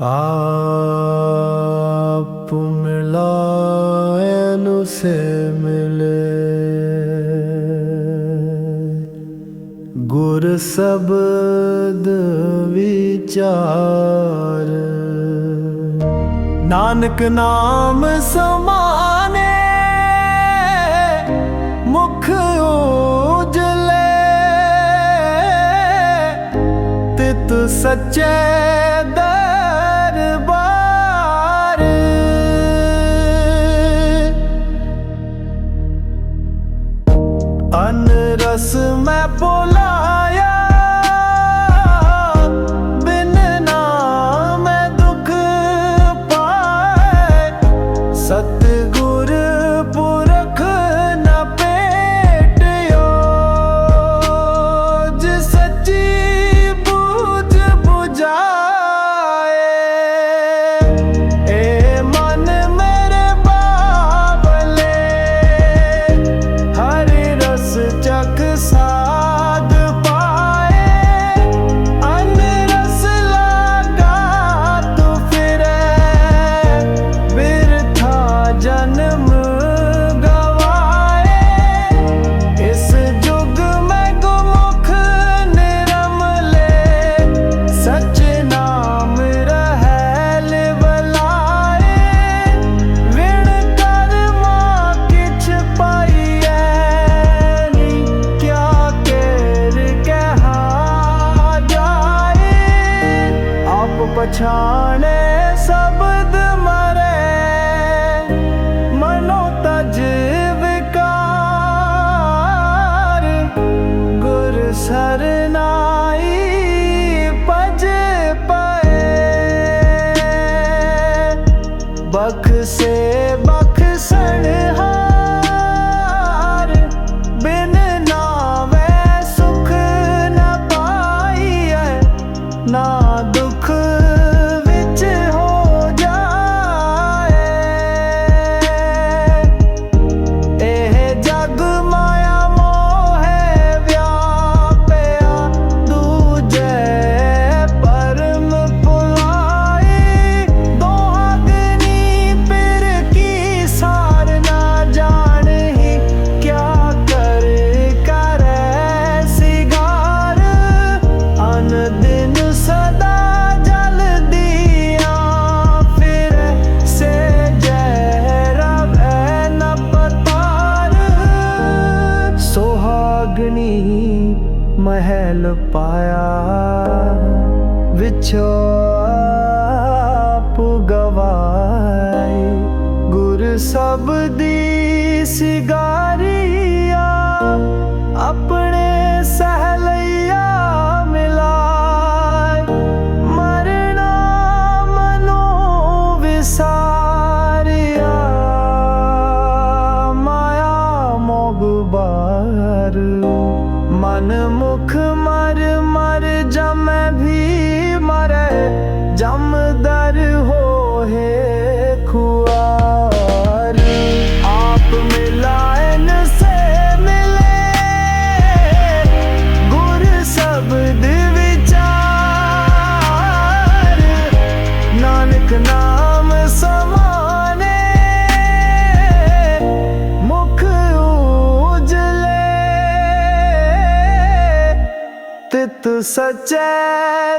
आप मिलायन से मिले गुर शब्द विचार नानक नाम समाने मुख उजले तित सचे ਅਨ ਰਸ ਮੈਂ ਬੋਲਾ। ਪਛਾਣੇ ਸਬਦ ਮਰੇ। ਮਨੋ ਤਜ ਗੁਰ ਸਰਨਾਈ ਪਜ ਪਏ। ਬਖਸੇ ਬਖਸਣ ਹਾ ਨਾ ਮੈਲ ਪਾਇਆ ਵਿਛੋ ਆਪੂ ਗਵਾਈ ਗੁਰ ਸਭ ਦੀ ਸਿਗਾਰ ਸਚੈ